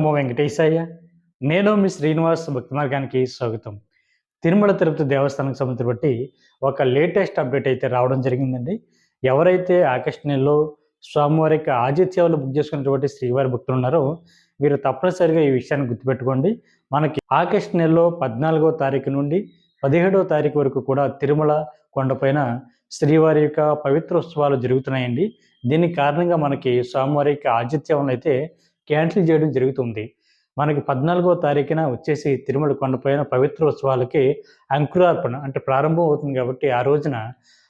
నమో వెంకటేశాయ నేను మీ శ్రీనివాస్ భక్తి మార్గానికి స్వాగతం. తిరుమల తిరుపతి దేవస్థానం సంబంధించి బట్టి ఒక లేటెస్ట్ అప్డేట్ అయితే రావడం జరిగిందండి. ఎవరైతే ఆగస్ట్ నెలలో స్వామివారి యొక్క ఆతిథ్యాలు బుక్ చేసుకున్నటువంటి శ్రీవారి భక్తులు ఉన్నారో మీరు తప్పనిసరిగా ఈ విషయాన్ని గుర్తుపెట్టుకోండి. మనకి ఆగస్ట్ నెలలో పద్నాలుగో తారీఖు నుండి పదిహేడో తారీఖు వరకు కూడా తిరుమల కొండపైన శ్రీవారి యొక్క పవిత్ర ఉత్సవాలు జరుగుతున్నాయండి. దీనికి కారణంగా మనకి స్వామివారి యొక్క ఆతిథ్యాలను అయితే క్యాన్సిల్ చేయడం జరుగుతుంది. మనకి పద్నాలుగో తారీఖున వచ్చేసి తిరుమల కొండపైన పవిత్రోత్సవాలకి అంకురార్పణ అంటే ప్రారంభం అవుతుంది కాబట్టి ఆ రోజున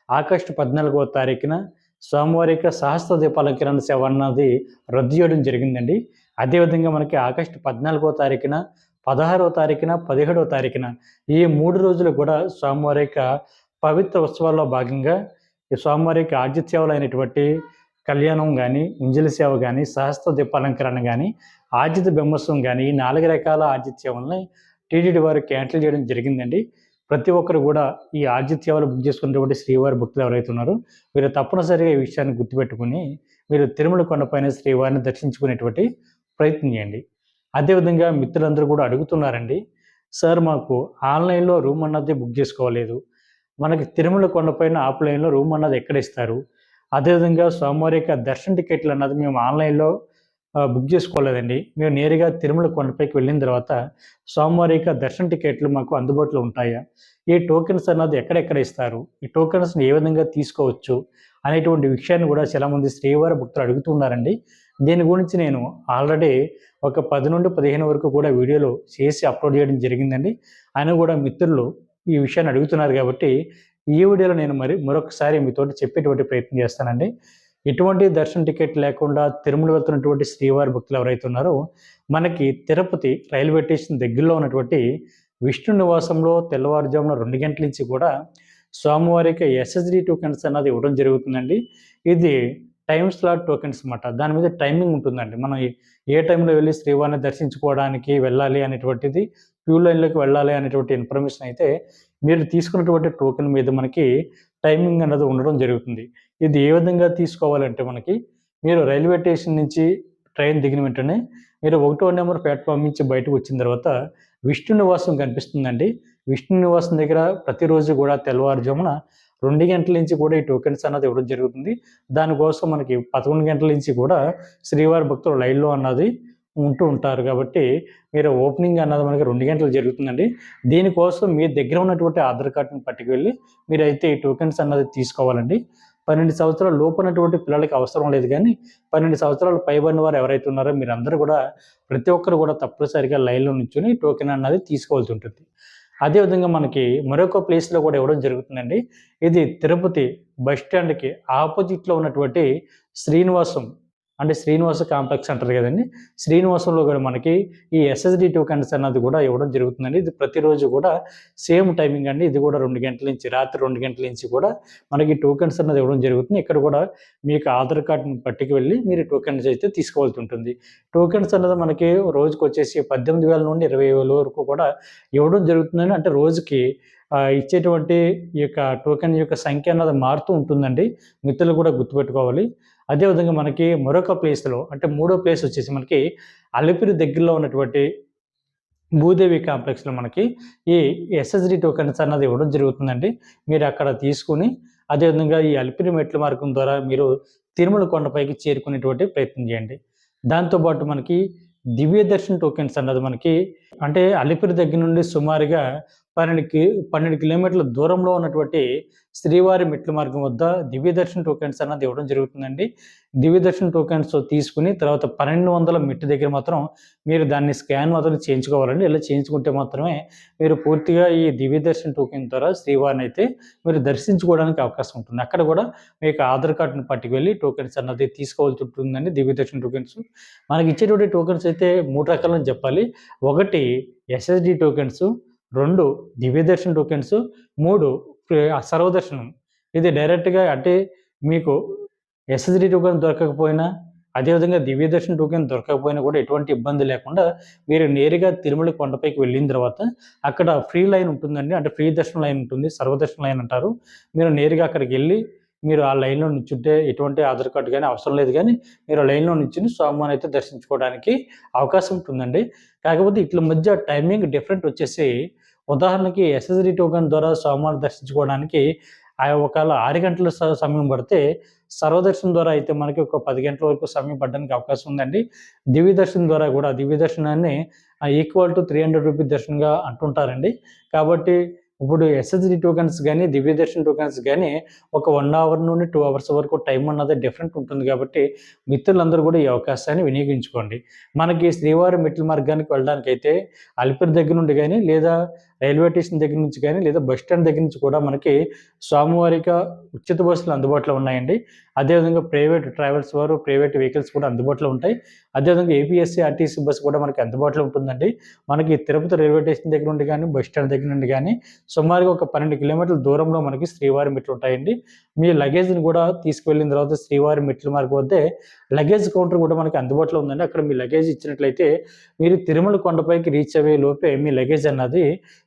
ఆగస్టు పద్నాలుగో తారీఖున స్వామివారి సహస్ర దీపాలంకరణ సేవ అన్నది రద్దు చేయడం జరిగిందండి. అదేవిధంగా మనకి ఆగస్టు పద్నాలుగో తారీఖున పదహారవ తారీఖున పదిహేడో తారీఖున ఈ మూడు రోజులు కూడా స్వామివారి యొక్క పవిత్ర ఉత్సవాల్లో భాగంగా ఈ స్వామివారికి యొక్క ఆతిథ్యాలు అయినటువంటి కళ్యాణం కానీ ఉంజల సేవ కానీ సహస్ర దీపాలంకరణ కానీ ఆజిత బింబస్వం కానీ ఈ నాలుగు రకాల ఆతిథ్యాలని టీటీడీ వారు క్యాన్సిల్ చేయడం జరిగిందండి. ప్రతి ఒక్కరు కూడా ఈ ఆతిథ్యాలు బుక్ చేసుకున్నటువంటి శ్రీవారి భక్తులు ఎవరైతే ఉన్నారో మీరు తప్పనిసరిగా ఈ విషయాన్ని గుర్తుపెట్టుకుని మీరు తిరుమల కొండపైన శ్రీవారిని దర్శించుకునేటువంటి ప్రయత్నం చేయండి. అదేవిధంగా మిత్రులందరూ కూడా అడుగుతున్నారండి సార్ మాకు ఆన్లైన్లో రూమ్ అన్నది బుక్ చేసుకోలేదు. మనకి తిరుమల కొండపైన ఆఫ్లైన్లో రూమ్ అన్నది ఎక్కడ ఇస్తారు? అదేవిధంగా స్వామివారి యొక్క దర్శన టికెట్లు అన్నది మేము ఆన్లైన్లో బుక్ చేసుకోలేదండి. మేము నేరుగా తిరుమల కొండపైకి వెళ్ళిన తర్వాత స్వామివారి యొక్క దర్శన టికెట్లు మాకు అందుబాటులో ఉంటాయా? ఈ టోకెన్స్ అన్నది ఎక్కడెక్కడ ఇస్తారు? ఈ టోకెన్స్ని ఏ విధంగా తీసుకోవచ్చు? అనేటువంటి విషయాన్ని కూడా చాలామంది శ్రీవారి భక్తులు అడుగుతున్నారండి దీని గురించి నేను ఆల్రెడీ ఒక పది నుండి పదిహేను వరకు కూడా వీడియోలు చేసి అప్లోడ్ చేయడం జరిగిందండి. ఆయన కూడా మిత్రులు ఈ విషయాన్ని అడుగుతున్నారు కాబట్టి ఈ వీడియోలో నేను మరి మరొకసారి మీతోటి చెప్పేటువంటి ప్రయత్నం చేస్తానండి. ఎటువంటి దర్శన టికెట్ లేకుండా తిరుమల వెళ్తున్నటువంటి శ్రీవారి భక్తులు ఎవరైతే ఉన్నారో మనకి తిరుపతి రైల్వే స్టేషన్ దగ్గరలో ఉన్నటువంటి విష్ణు నివాసంలో తెల్లవారుజామున రెండు గంటల నుంచి కూడా స్వామివారికి ఎస్ఎస్డి టోకెన్స్ అన్నది ఇవ్వడం జరుగుతుందండి. ఇది టైం స్లాట్ టోకెన్స్ అన్నమాట. దాని మీద టైమింగ్ ఉంటుందండి. మనం ఏ- ఏ టైంలో వెళ్ళి శ్రీవారిని దర్శించుకోవడానికి వెళ్ళాలి అనేటువంటిది క్యూ లైన్లోకి వెళ్ళాలి అనేటువంటి ఇన్ఫర్మేషన్ అయితే మీరు తీసుకున్నటువంటి టోకెన్ మీద మనకి టైమింగ్ అన్నది ఉండడం జరుగుతుంది. ఇది ఏ విధంగా తీసుకోవాలంటే మనకి మీరు రైల్వే స్టేషన్ నుంచి ట్రైన్ దిగిన వెంటనే మీరు ఒకటో నెంబర్ ప్లాట్ఫామ్ నుంచి బయటకు వచ్చిన తర్వాత విష్ణు నివాసం కనిపిస్తుందండి. విష్ణు నివాసం దగ్గర ప్రతిరోజు కూడా తెల్లవారుజామున రెండు గంటల నుంచి కూడా ఈ టోకెన్స్ అన్నది ఇవ్వడం జరుగుతుంది. దానికోసం మనకి పదకొండు గంటల నుంచి కూడా శ్రీవారి భక్తులు లైన్లో అన్నది ఉంటూ ఉంటారు కాబట్టి మీరు ఓపెనింగ్ అన్నది మనకి రెండు గంటలు జరుగుతుందండి. దీనికోసం మీ దగ్గర ఉన్నటువంటి ఆధార్ కార్డుని పట్టుకెళ్ళి మీరైతే ఈ టోకెన్స్ అన్నది తీసుకోవాలండి. పన్నెండు సంవత్సరాల లోపునటువంటి పిల్లలకి అవసరం లేదు కానీ పన్నెండు సంవత్సరాలు పైబడిన వారు ఎవరైతే ఉన్నారో మీరందరూ కూడా ప్రతి ఒక్కరు కూడా తప్పనిసరిగా లైన్లో నుంచుని టోకెన్ అన్నది తీసుకోవాల్సి ఉంటుంది. అదేవిధంగా మనకి మరొక ప్లేస్లో కూడా ఇవ్వడం జరుగుతుందండి. ఇది తిరుపతి బస్ స్టాండ్కి ఆపోజిట్లో ఉన్నటువంటి శ్రీనివాసం అంటే శ్రీనివాస కాంప్లెక్స్ అంటారు కదండి. శ్రీనివాసంలో కూడా మనకి ఈ ఎస్ఎస్డి టోకెన్స్ అన్నది కూడా ఇవ్వడం జరుగుతుందండి. ఇది ప్రతిరోజు కూడా సేమ్ టైమింగ్ అండి. ఇది కూడా రెండు గంటల నుంచి రాత్రి రెండు గంటల నుంచి కూడా మనకి టోకెన్స్ అన్నది ఇవ్వడం జరుగుతుంది. ఇక్కడ కూడా మీకు ఆధార్ కార్డుని పట్టుకు వెళ్ళి మీరు టోకెన్స్ అయితే తీసుకోవాల్సి ఉంటుంది. టోకెన్స్ అన్నది మనకి రోజుకి వచ్చేసి పద్దెనిమిది వేల నుండి ఇరవై వేల వరకు కూడా ఇవ్వడం జరుగుతుందని అంటే రోజుకి ఇచ్చేటువంటి ఈ యొక్క టోకెన్ యొక్క సంఖ్య అన్నది మారుతూ ఉంటుందండి. మిత్రులు కూడా గుర్తుపెట్టుకోవాలి. అదేవిధంగా మనకి మరొక ప్లేస్లో అంటే మూడో ప్లేస్ వచ్చేసి మనకి అలిపిరి దగ్గరలో ఉన్నటువంటి భూదేవి కాంప్లెక్స్లో మనకి ఈ ఎస్ఎస్డి టోకెన్స్ అన్నది ఇవ్వడం జరుగుతుందండి. మీరు అక్కడ తీసుకుని అదేవిధంగా ఈ అలిపిరి మెట్ల మార్గం ద్వారా మీరు తిరుమల కొండపైకి చేరుకునేటువంటి ప్రయత్నం చేయండి. దాంతోపాటు మనకి దివ్య దర్శన్ టోకెన్స్ అన్నది మనకి అంటే అలిపిరి దగ్గర నుండి సుమారుగా పన్నెండు కి పన్నెండు కిలోమీటర్ల దూరంలో ఉన్నటువంటి శ్రీవారి మెట్ల మార్గం వద్ద దివ్య దర్శన్ టోకెన్స్ అన్నది ఇవ్వడం జరుగుతుందండి. దివ్య దర్శన్ టోకెన్స్ తీసుకుని తర్వాత పన్నెండు వందల మెట్టు దగ్గర మాత్రం మీరు దాన్ని స్కాన్ మాత్రం చేయించుకోవాలండి. ఇలా చేయించుకుంటే మాత్రమే మీరు పూర్తిగా ఈ దివ్య దర్శన్ టోకెన్ ద్వారా శ్రీవారిని అయితే మీరు దర్శించుకోవడానికి అవకాశం ఉంటుంది. అక్కడ కూడా మీకు ఆధార్ కార్డును పట్టుకువెళ్ళి టోకెన్స్ అన్నది తీసుకోవాల్సి ఉంటుందండి దివ్య దర్శన్ టోకెన్స్. మనకి ఇచ్చేటువంటి టోకెన్స్ అయితే మూడు రకాలని చెప్పాలి. ఒకటి ఎస్ఎస్డి టోకెన్స్ రెండు దివ్యదర్శన టోకెన్స్ మూడు సర్వదర్శనం. ఇది డైరెక్ట్గా అంటే మీకు ఎస్ఎస్డి టోకెన్ దొరకకపోయినా అదేవిధంగా దివ్యదర్శన్ టోకెన్ దొరకకపోయినా కూడా ఎటువంటి ఇబ్బంది లేకుండా మీరు నేరుగా తిరుమల కొండపైకి వెళ్ళిన తర్వాత అక్కడ ఫ్రీ లైన్ ఉంటుందండి. అంటే ఫ్రీ దర్శన లైన్ ఉంటుంది సర్వదర్శన లైన్ అంటారు. మీరు నేరుగా అక్కడికి వెళ్ళి మీరు ఆ లైన్‌లో నిల్చుంటే ఎటువంటి ఆధార్ కార్డు కానీ అవసరం లేదు కానీ మీరు ఆ లైన్‌లో నిల్చుని స్వామివారిని అయితే దర్శించుకోవడానికి అవకాశం ఉంటుందండి. కాకపోతే ఇట్ల మధ్య టైమింగ్ డిఫరెంట్ వచ్చేసి ఉదాహరణకి ఎస్ఎస్‌డి టోకన్ ద్వారా స్వామివారిని దర్శించుకోవడానికి ఆ ఒకవేళ ఆరు గంటల సమయం పడితే, సర్వదర్శనం ద్వారా అయితే మనకి ఒక పది గంటల వరకు సమయం పడడానికి అవకాశం ఉందండి. దివ్య దర్శనం ద్వారా కూడా దివ్య దర్శనాన్ని ఈక్వల్ టు 300 రూపీ దర్శనంగా అంటుంటారండి. కాబట్టి ఇప్పుడు ఎస్ఎస్‌డి టోకెన్స్ కానీ దివ్యదర్శన్ టోకెన్స్ కానీ ఒక వన్ అవర్ నుండి టూ అవర్స్ వరకు టైం అన్నది డిఫరెంట్ ఉంటుంది కాబట్టి, మిత్రులందరూ కూడా ఈ అవకాశాన్ని వినియోగించుకోండి. మనకి శ్రీవారి మిట్ల మార్గానికి వెళ్ళడానికి అయితే అలిపిరి దగ్గర నుండి కానీ లేదా రైల్వే స్టేషన్ దగ్గర నుంచి కానీ లేదా బస్ స్టాండ్ దగ్గర నుంచి కూడా మనకి స్వామివారిగా ఉచిత బస్సులు అందుబాటులో ఉన్నాయండి. అదేవిధంగా ప్రైవేట్ ట్రావెల్స్ వారు ప్రైవేట్ వెహికల్స్ కూడా అందుబాటులో ఉంటాయి. అదేవిధంగా ఏపీఎస్‌సీ, ఆర్‌టీసీ బస్సు కూడా మనకి అందుబాటులో ఉంటుందండి. మనకి తిరుపతి రైల్వే స్టేషన్ దగ్గర నుండి కానీ బస్ స్టాండ్ దగ్గర నుండి కానీ సుమారుగా ఒక 12 కిలోమీటర్ల దూరంలో మనకి శ్రీవారి మెట్లు ఉంటాయండి. మీ లగేజ్‌ని కూడా తీసుకువెళ్ళిన తర్వాత శ్రీవారి మెట్ల మార్గం వద్దే లగేజ్ కౌంటర్ కూడా మనకి అందుబాటులో ఉందండి. అక్కడ మీ లగేజ్ ఇచ్చినట్లయితే, మీరు తిరుమల కొండపైకి రీచ్ అయ్యే లోపే మీ లగేజ్ అన్నది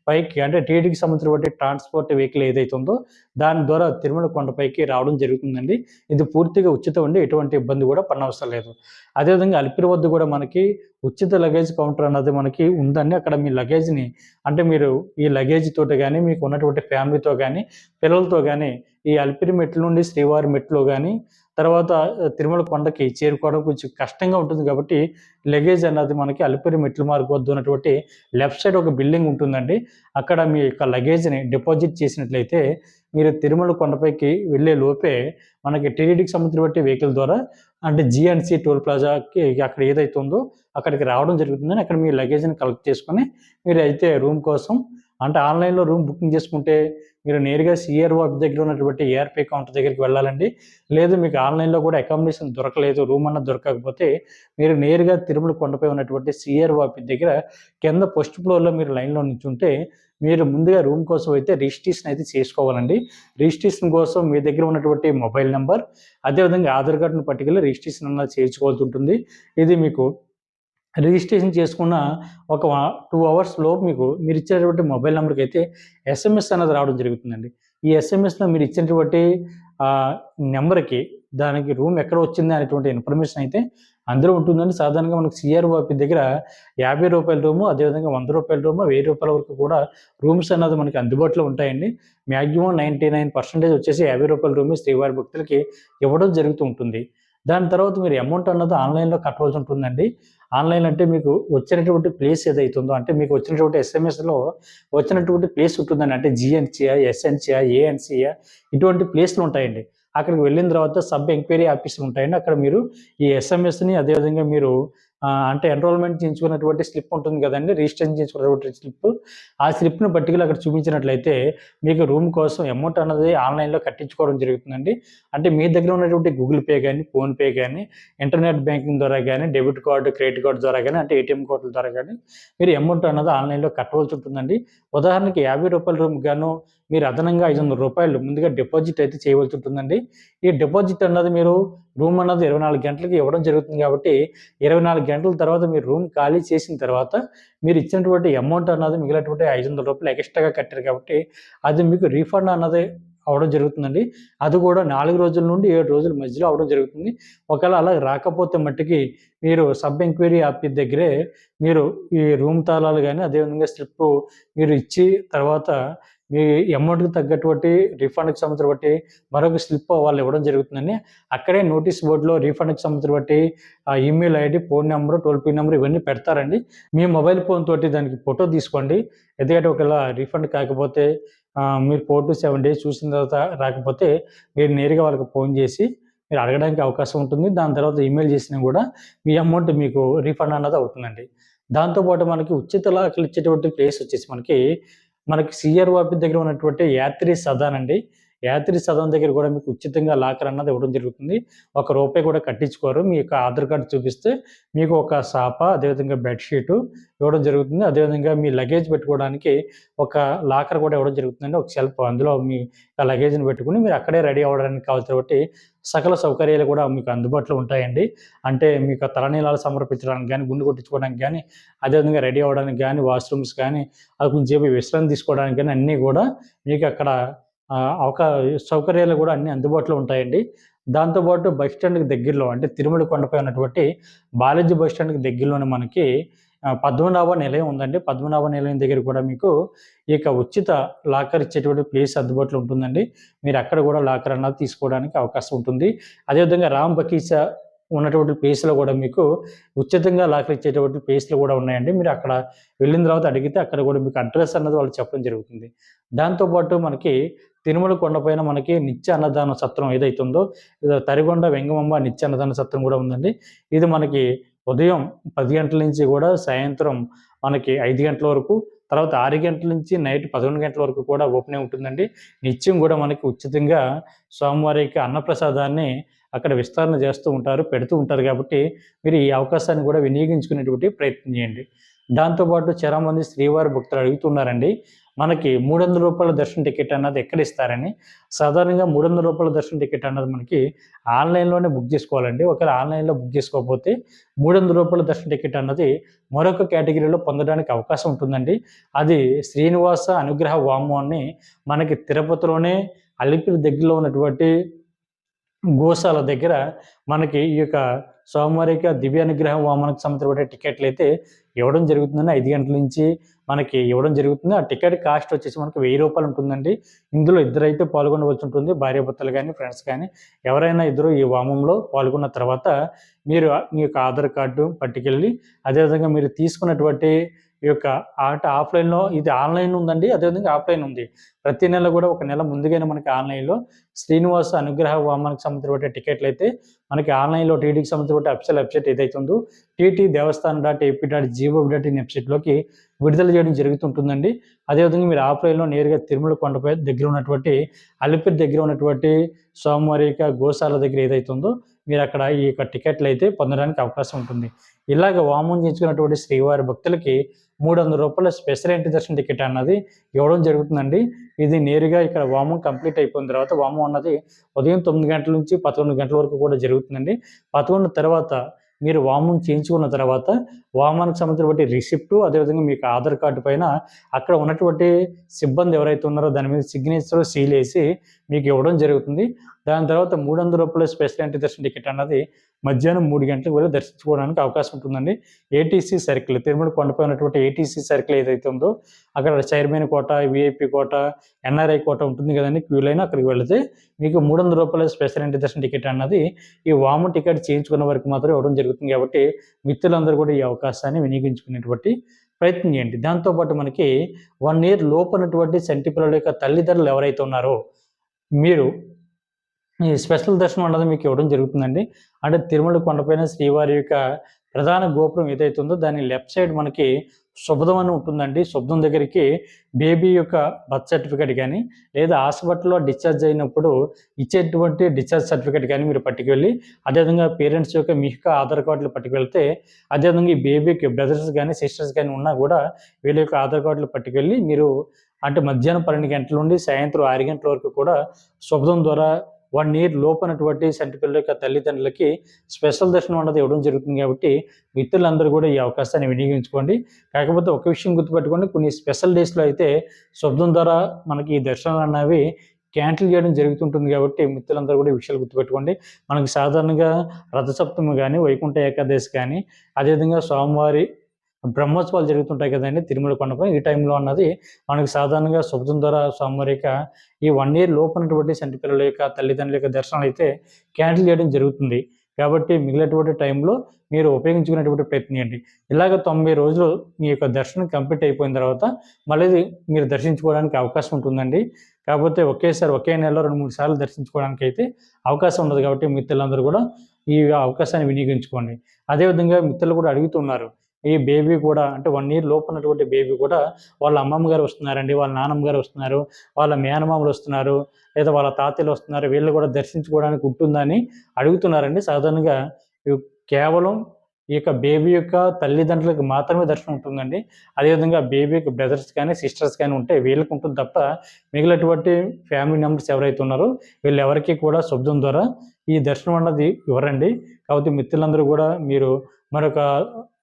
పైకి అంటే టీటీడీకి సంబంధించినటువంటి ట్రాన్స్‌పోర్ట్ వెహికల్ ఏదైతే ఉందో, దాని ద్వారా తిరుమల కొండపైకి రావడం జరుగుతుందండి. ఇది పూర్తిగా ఉచితం అండి. ఎటువంటి ఇబ్బంది కూడా పడనవసరం లేదు. అదేవిధంగా అలిపిరి వద్ద కూడా మనకి ఉచిత లగేజ్ కౌంటర్ అన్నది మనకి ఉందండి. అక్కడ మీ లగేజ్‌ని అంటే మీరు ఈ లగేజ్ తోటి కానీ మీకు ఉన్నటువంటి ఫ్యామిలీతో కానీ పిల్లలతో కానీ ఈ అలిపిరి మెట్ల నుండి శ్రీవారి మెట్లు కానీ తర్వాత తిరుమల కొండకి చేరుకోవడం కొంచెం కష్టంగా ఉంటుంది కాబట్టి, లగేజ్ అన్నది మనకి అలిపిరి మెట్ల మార్గం వద్ద ఉన్నటువంటి లెఫ్ట్ సైడ్ ఒక బిల్డింగ్ ఉంటుందండి. అక్కడ మీ యొక్క లగేజ్‌ని డిపాజిట్ చేసినట్లయితే, మీరు తిరుమల కొండపైకి వెళ్ళే లోపే మనకి టీటీడీకి సంబంధించిన వెహికల్ ద్వారా అంటే జిఎన్సీ టోల్ ప్లాజాకి అక్కడ ఏదైతే ఉందో, అక్కడికి రావడం జరుగుతుందని అక్కడ మీ లగేజ్‌ని కలెక్ట్ చేసుకొని, అయితే రూమ్ కోసం అంటే ఆన్‌లైన్‌లో రూమ్ బుకింగ్ చేసుకుంటే, మీరు నేరుగా సిఆర్ఓ ఆఫీస్ దగ్గర ఉన్నటువంటి ఏఆర్‌పీ కౌంటర్ దగ్గరికి వెళ్ళాలండి. లేదు మీకు ఆన్‌లైన్‌లో కూడా అకామిడేషన్ దొరకలేదు, రూమ్ అన్న దొరకకపోతే, మీరు నేరుగా తిరుమల కొండపై ఉన్నటువంటి సిఆర్ఓ ఆఫీస్ దగ్గర కింద ఫస్ట్ ఫ్లోర్‌లో మీరు లైన్‌లో నిల్చుంటే, మీరు ముందుగా రూమ్ కోసం అయితే రిజిస్ట్రేషన్ అయితే చేసుకోవాలండి. రిజిస్ట్రేషన్ కోసం మీ దగ్గర ఉన్నటువంటి మొబైల్ నెంబర్ అదేవిధంగా ఆధార్ కార్డును పట్టుకెళ్ళి రిజిస్ట్రేషన్ అన్నది చేయించుకోవాల్సి ఉంటుంది. ఇది మీకు రిజిస్ట్రేషన్ చేసుకున్న ఒక టూ అవర్స్ లోపు మీకు మీరు ఇచ్చేటువంటి మొబైల్ నెంబర్కి అయితే ఎస్ఎంఎస్ అనేది రావడం జరుగుతుందండి. ఈ ఎస్ఎంఎస్‌లో మీరు ఇచ్చినటువంటి నెంబర్కి దానికి రూమ్ ఎక్కడ వచ్చింది అనేటువంటి ఇన్ఫర్మేషన్ అయితే అందులో ఉంటుందండి. సాధారణంగా మనకు సిఆర్ఓపి దగ్గర యాభై రూపాయల రూము, అదేవిధంగా వంద రూపాయల రూము, వెయ్యి రూపాయల వరకు కూడా రూమ్స్ అన్నది మనకి అందుబాటులో ఉంటాయండి. మ్యాక్సిమం నైంటీ నైన్ పర్సెంటేజ్ వచ్చేసి యాభై రూపాయల రూమే శ్రీవారి భక్తులకి ఇవ్వడం జరుగుతూ ఉంటుంది. దాని తర్వాత మీరు అమౌంట్ అన్నది ఆన్‌లైన్‌లో కట్టవలసి ఉంటుందండి. ఆన్‌లైన్ అంటే మీకు వచ్చినటువంటి ప్లేస్ ఏదైతే ఉందో, అంటే మీకు వచ్చినటువంటి ఎస్ఎంఎస్‌లో వచ్చినటువంటి ప్లేస్ ఉంటుందండి. అంటే జీఎన్‌సీయా, ఎస్ఎన్‌సీయా, ఏఎన్‌సీయా ఇటువంటి ప్లేస్‌లు ఉంటాయండి. అక్కడికి వెళ్ళిన తర్వాత సబ్ ఎంక్వైరీ ఆఫీసులు ఉంటాయండి. అక్కడ మీరు ఈ ఎస్ఎంఎస్‌ని అదేవిధంగా మీరు అంటే ఎన్రోల్‌మెంట్ చేయించుకున్నటువంటి స్లిప్ ఉంటుంది కదండి రిజిస్ట్రేషన్ చేయించుకున్నటువంటి స్లిప్. ఆ స్లిప్‌ని పర్టికులర్ అక్కడ చూపించినట్లయితే, మీకు రూమ్ కోసం అమౌంట్ అన్నది ఆన్‌లైన్‌లో కట్టించుకోవడం జరుగుతుందండి. అంటే మీ దగ్గర ఉన్నటువంటి గూగుల్ పే కానీ ఫోన్‌పే కానీ ఇంటర్నెట్ బ్యాంకింగ్ ద్వారా కానీ డెబిట్ కార్డు క్రెడిట్ కార్డు ద్వారా కానీ అంటే ఏటీఎం కార్డుల ద్వారా కానీ మీరు అమౌంట్ అన్నది ఆన్‌లైన్‌లో కట్టవలసి ఉంటుందండి. ఉదాహరణకి యాభై రూపాయల రూమ్ గాను మీరు అదనంగా ఐదు వందల రూపాయలు ముందుగా డిపాజిట్ అయితే చేయవలసి ఉంటుందండి. ఈ డిపాజిట్ అన్నది మీరు రూమ్ అన్నది 24 గంటలకి ఇవ్వడం జరుగుతుంది కాబట్టి, 24 గంటల తర్వాత మీరు రూమ్ ఖాళీ చేసిన తర్వాత, మీరు ఇచ్చినటువంటి అమౌంట్ అన్నది మిగిలినటువంటి ఐదు వందల రూపాయలు ఎక్స్‌ట్రాగా కట్టారు కాబట్టి, అది మీకు రీఫండ్ అన్నది అవ్వడం జరుగుతుందండి. అది కూడా నాలుగు రోజుల నుండి ఏడు రోజుల మధ్యలో అవ్వడం జరుగుతుంది. ఒకవేళ అలా రాకపోతే మట్టికి మీరు సబ్ ఎంక్వైరీ ఆఫీస్ దగ్గరే మీరు ఈ రూమ్ తాళాలు కానీ అదేవిధంగా స్లిప్పు మీరు ఇచ్చి తర్వాత మీ అమౌంట్‌కి తగ్గటువంటి రీఫండ్‌కి బట్టి మరొక స్లిప్ వాళ్ళు ఇవ్వడం జరుగుతుందని అక్కడే నోటీస్ బోర్డులో రీఫండ్‌కి సంబంధించినటువంటి బట్టి email ID phone number toll free number ఇవన్నీ పెడతారండి. మీ మొబైల్ ఫోన్ తోటి దానికి ఫోటో తీసుకోండి. ఎందుకంటే ఒకవేళ రీఫండ్ కాకపోతే మీరు ఫోర్ టు సెవెన్ డేస్ చూసిన తర్వాత రాకపోతే, మీరు నేరుగా వాళ్ళకి ఫోన్ చేసి మీరు అడగడానికి అవకాశం ఉంటుంది. దాని తర్వాత ఈమెయిల్ చేసినా కూడా మీ అమౌంట్ మీకు రీఫండ్ అన్నది అవుతుందండి. దాంతో పాటు మనకి ఉచిత లాకలు ఇచ్చేటువంటి ప్లేస్ వచ్చేసి మనకి, మనకి సీఆర్ఓ ఆఫీస్ దగ్గర ఉన్నటువంటి యాత్రి సదాన్ అండి. యాత్రి సదన్ దగ్గర కూడా మీకు ఉచితంగా లాకర్ అన్నది ఇవ్వడం జరుగుతుంది. ఒక రూపాయి కూడా కట్టించుకోరు. మీ యొక్క ఆధార్ కార్డు చూపిస్తే మీకు ఒక సాప, అదేవిధంగా బెడ్‌షీటు ఇవ్వడం జరుగుతుంది. అదేవిధంగా మీ లగేజ్ పెట్టుకోవడానికి ఒక లాకర్ కూడా ఇవ్వడం జరుగుతుందండి. ఒక సెల్ఫ్ అందులో మీ లగేజ్‌ని పెట్టుకుని మీరు అక్కడే రెడీ అవ్వడానికి కావాల్సినటువంటి సకల సౌకర్యాలు కూడా మీకు అందుబాటులో ఉంటాయండి. అంటే మీకు తలనీలాలు సమర్పించడానికి కానీ గుండు కొట్టించుకోవడానికి కానీ అదేవిధంగా రెడీ అవ్వడానికి కానీ వాష్‌రూమ్స్ కానీ అది కొంచెంసేపు విశ్రాంతి తీసుకోవడానికి కానీ అన్నీ కూడా మీకు అక్కడ అవకా సౌకర్యాలు కూడా అన్ని అందుబాటులో ఉంటాయండి. దాంతోపాటు బస్ స్టాండ్కి దగ్గరలో అంటే తిరుమల కొండపై ఉన్నటువంటి బాలాజీ బస్ స్టాండ్కి దగ్గరలోనే మనకి పద్మనాభ నిలయం ఉందండి. పద్మనాభ నిలయం దగ్గర కూడా మీకు ఈ యొక్క ఉచిత లాకర్ ఇచ్చేటువంటి ప్లేస్ అందుబాటులో ఉంటుందండి. మీరు అక్కడ కూడా లాకర్ అన్నది తీసుకోవడానికి అవకాశం ఉంటుంది. అదేవిధంగా రామ్ బకీసా ఉన్నటువంటి ప్లేస్లో కూడా మీకు ఉచితంగా లాకర్ ఇచ్చేటువంటి ప్లేస్లు కూడా ఉన్నాయండి. మీరు అక్కడ వెళ్ళిన తర్వాత అడిగితే అక్కడ కూడా మీకు అడ్రస్ అన్నది వాళ్ళు చెప్పడం జరుగుతుంది. దాంతోపాటు మనకి తిరుమల కొండపైన మనకి నిత్య అన్నదాన సత్రం ఏదైతుందో తరిగొండ వెంగమమ్మ నిత్య అన్నదాన సత్రం కూడా ఉందండి. ఇది మనకి ఉదయం పది గంటల నుంచి కూడా సాయంత్రం మనకి ఐదు గంటల వరకు తర్వాత ఆరు గంటల నుంచి నైట్ పదకొండు గంటల వరకు కూడా ఓపెన్ ఉంటుందండి. నిత్యం కూడా మనకి ఉచితంగా స్వామివారికి అన్నప్రసాదాన్ని అక్కడ విస్తరణ చేస్తూ ఉంటారు పెడుతూ ఉంటారు కాబట్టి మీరు ఈ అవకాశాన్ని కూడా వినియోగించుకునేటువంటి ప్రయత్నం చేయండి. దాంతోపాటు చాలామంది శ్రీవారి భక్తులు అడుగుతున్నారండి మనకి మూడు వందల రూపాయల దర్శన టికెట్ అన్నది ఎక్కడ ఇస్తారని సాధారణంగా మూడు వందల రూపాయల దర్శన టికెట్ అన్నది మనకి ఆన్లైన్లోనే బుక్ చేసుకోవాలండి. ఒకవేళ ఆన్లైన్లో బుక్ చేసుకోకపోతే మూడు వందల రూపాయల దర్శన టికెట్ అన్నది మరొక కేటగిరీలో పొందడానికి అవకాశం ఉంటుందండి. అది శ్రీనివాస అనుగ్రహ వామోన్ని మనకి తిరుపతిలోనే అలిపిరి దగ్గరలో ఉన్నటువంటి గోశాల దగ్గర మనకి ఈ యొక్క సోమవారిక దివ్యానుగ్రహం వామనకు సంబంధించిన టికెట్లు అయితే ఇవ్వడం జరుగుతుందండి. ఐదు గంటల నుంచి మనకి ఇవ్వడం జరుగుతుంది. ఆ టికెట్ కాస్ట్ వచ్చేసి మనకి వెయ్యి రూపాయలు ఉంటుందండి. ఇందులో ఇద్దరైతే పాల్గొనవలసి ఉంటుంది. భార్యాభర్తలు కానీ ఫ్రెండ్స్ కానీ ఎవరైనా ఇద్దరు ఈ వామంలో పాల్గొన్న తర్వాత మీరు మీ యొక్క ఆధార్ కార్డు పట్టుకెళ్ళి అదేవిధంగా మీరు తీసుకున్నటువంటి ఈ యొక్క ఆట ఆఫ్లైన్లో ఇది ఆన్లైన్ ఉందండి అదేవిధంగా ఆఫ్లైన్ ఉంది. ప్రతి నెల కూడా ఒక నెల ముందుగానే మనకి ఆన్లైన్లో శ్రీనివాస అనుగ్రహ వామానికి సంబంధించిన టికెట్లు అయితే మనకి ఆన్లైన్లో టీటీకి సంబంధించిన అఫిషియల్ వెబ్సైట్ ఏదైతే ఉందో TT Devasthanam dot AP dot gov dot in వెబ్సైట్లోకి విడుదల చేయడం జరుగుతుంటుందండి. అదేవిధంగా మీరు ఆఫ్లైన్లో నేరుగా తిరుమల కొండపై దగ్గర ఉన్నటువంటి అలిపిరి దగ్గర ఉన్నటువంటి సోమవారిక గోశాల దగ్గర ఏదైతే ఉందో మీరు అక్కడ ఈ యొక్క టికెట్లు అయితే పొందడానికి అవకాశం ఉంటుంది. ఇలాగ వామం చేయించుకున్నటువంటి శ్రీవారి భక్తులకి మూడు వందల రూపాయల స్పెషల్ ఎంట్రీ దర్శన టికెట్ అన్నది ఇవ్వడం జరుగుతుందండి. ఇది నేరుగా ఇక్కడ వామం కంప్లీట్ అయిపోయిన తర్వాత వామం అన్నది ఉదయం తొమ్మిది గంటల నుంచి పదకొండు గంటల వరకు కూడా జరుగుతుందండి. పదకొండు తర్వాత మీరు వామం చేయించుకున్న తర్వాత వామానికి సంబంధించినటువంటి రిసిప్ట్ అదేవిధంగా మీకు ఆధార్ కార్డు పైన అక్కడ ఉన్నటువంటి సిబ్బంది ఎవరైతే ఉన్నారో దాని మీద సిగ్నేచర్ సీల్ వేసి మీకు ఇవ్వడం జరుగుతుంది. దాని తర్వాత మూడు వందల రూపాయల స్పెషల్ ఎంట్రీ దర్శన టికెట్ అన్నది మధ్యాహ్నం మూడు గంటలకు వెళ్ళి దర్శించుకోవడానికి అవకాశం ఉంటుందండి. ఏటీసీ సర్కిల్ తిరుమల కొండపై ఉన్నటువంటి ఏటీసీ సర్కిల్ ఏదైతే ఉందో అక్కడ chairman quota VIP quota NRI quota ఉంటుంది కదండి. క్యూలైన అక్కడికి వెళితే మీకు మూడు వందల రూపాయల స్పెషల్ ఎంట్రీ దర్శన టికెట్ అన్నది ఈ వాము టికెట్ చేయించుకున్న వరకు మాత్రం ఇవ్వడం జరుగుతుంది. కాబట్టి మిత్రులందరూ కూడా ఈ అవకాశాన్ని వినియోగించుకునేటువంటి ప్రయత్నం చేయండి. దాంతోపాటు మనకి వన్ ఇయర్ లోపనటువంటి సంటి పిల్లల యొక్క తల్లిదండ్రులు ఎవరైతే ఉన్నారో మీరు ఈ స్పెషల్ దర్శనం అన్నది మీకు ఇవ్వడం జరుగుతుందండి. అంటే తిరుమల కొండపైన శ్రీవారి యొక్క ప్రధాన గోపురం ఏదైతే ఉందో దాని లెఫ్ట్ సైడ్ మనకి శుభదం అని ఉంటుందండి. శుభదం దగ్గరికి బేబీ యొక్క బర్త్ సర్టిఫికేట్ కానీ లేదా హాస్పిటల్లో డిశ్చార్జ్ అయినప్పుడు ఇచ్చేటువంటి డిశ్చార్జ్ సర్టిఫికేట్ కానీ మీరు పట్టుకెళ్ళి అదేవిధంగా పేరెంట్స్ యొక్క మీ యొక్క ఆధార్ కార్డులు పట్టుకెళ్తే అదేవిధంగా ఈ బేబీకి బ్రదర్స్ కానీ సిస్టర్స్ కానీ ఉన్నా కూడా వీళ్ళ యొక్క ఆధార్ కార్డులు పట్టుకెళ్ళి మీరు అంటే మధ్యాహ్నం పన్నెండు గంటల నుండి సాయంత్రం ఆరు గంటల వరకు కూడా శుభదం ద్వారా వన్ ఇయర్ లోపనటువంటి సెంటర్ పిల్లల యొక్క తల్లిదండ్రులకి స్పెషల్ దర్శనం అన్నది ఇవ్వడం జరుగుతుంది కాబట్టి మిత్రులందరూ కూడా ఈ అవకాశాన్ని వినియోగించుకోండి. కాకపోతే ఒక విషయం గుర్తుపెట్టుకోండి కొన్ని స్పెషల్ డేస్లో అయితే శబ్దం ద్వారా మనకి ఈ దర్శనాలు అన్నవి క్యాన్సిల్ చేయడం జరుగుతుంటుంది కాబట్టి మిత్రులందరూ కూడా ఈ విషయాలు గుర్తుపెట్టుకోండి. మనకి సాధారణంగా రథసప్తమి కానీ వైకుంఠ ఏకాదశి కానీ అదేవిధంగా స్వామివారి బ్రహ్మోత్సవాలు జరుగుతుంటాయి కదండి తిరుమల కొండపై ఈ టైంలో అన్నది మనకు సాధారణంగా శుభ్రం ద్వారా సోమవారిక ఈ వన్ ఇయర్ లోపునటువంటి సంటి పిల్లల యొక్క తల్లిదండ్రుల యొక్క దర్శనాలు అయితే క్యాన్సిల్ చేయడం జరుగుతుంది. కాబట్టి మిగిలినటువంటి టైంలో మీరు ఉపయోగించుకునేటువంటి ప్రయత్నం చేయండి. ఇలాగ తొంభై రోజులు మీ యొక్క దర్శనం కంప్లీట్ అయిపోయిన తర్వాత మళ్ళీ మీరు దర్శించుకోవడానికి అవకాశం ఉంటుందండి. కాకపోతే ఒకేసారి ఒకే నెలలో రెండు మూడు సార్లు దర్శించుకోవడానికి అయితే అవకాశం ఉండదు. కాబట్టి మిత్రులందరూ కూడా ఈ అవకాశాన్ని వినియోగించుకోండి. అదేవిధంగా మిత్రులు కూడా అడుగుతున్నారు ఈ బేబీ కూడా అంటే వన్ ఇయర్ లోపు ఉన్నటువంటి బేబీ కూడా వాళ్ళ అమ్మమ్మ గారు వస్తున్నారండి వాళ్ళ నాన్నమ్మ గారు వస్తున్నారు వాళ్ళ మేనమామలు వస్తున్నారు లేదా వాళ్ళ తాతయ్యలు వస్తున్నారు వీళ్ళు కూడా దర్శించుకోవడానికి ఉంటుందని అడుగుతున్నారండి. సాధారణంగా కేవలం ఈ యొక్క బేబీ యొక్క తల్లిదండ్రులకు మాత్రమే దర్శనం ఉంటుందండి. అదేవిధంగా బేబీ యొక్క బ్రదర్స్ కానీ సిస్టర్స్ కానీ ఉంటే వీళ్ళకి ఉంటుంది తప్ప మిగిలినటువంటి ఫ్యామిలీ మెంబర్స్ ఎవరైతే ఉన్నారో వీళ్ళు ఎవరికి కూడా శబ్దం ద్వారా ఈ దర్శనం అన్నది ఇవ్వరండి. కాబట్టి మిత్రులందరూ కూడా మీరు మరొక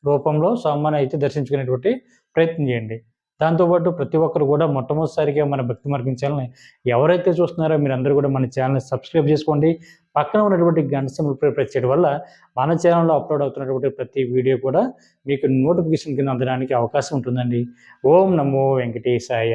రూపంలో స్వామిని అయితే దర్శించుకునేటువంటి ప్రయత్నం చేయండి. దాంతోపాటు ప్రతి ఒక్కరు కూడా మొట్టమొదటిసారిగా మన భక్తి మార్గం ఛానల్ని ఎవరైతే చూస్తున్నారో మీరందరూ కూడా మన ఛానల్ని సబ్స్క్రైబ్ చేసుకోండి. పక్కన ఉన్నటువంటి గంట సింబల్ ప్రెస్ చేయడం వల్ల మన ఛానల్లో అప్లోడ్ అవుతున్నటువంటి ప్రతి వీడియో కూడా మీకు నోటిఫికేషన్ కింద అందడానికి అవకాశం ఉంటుందండి. ఓం నమో వెంకటేశాయ.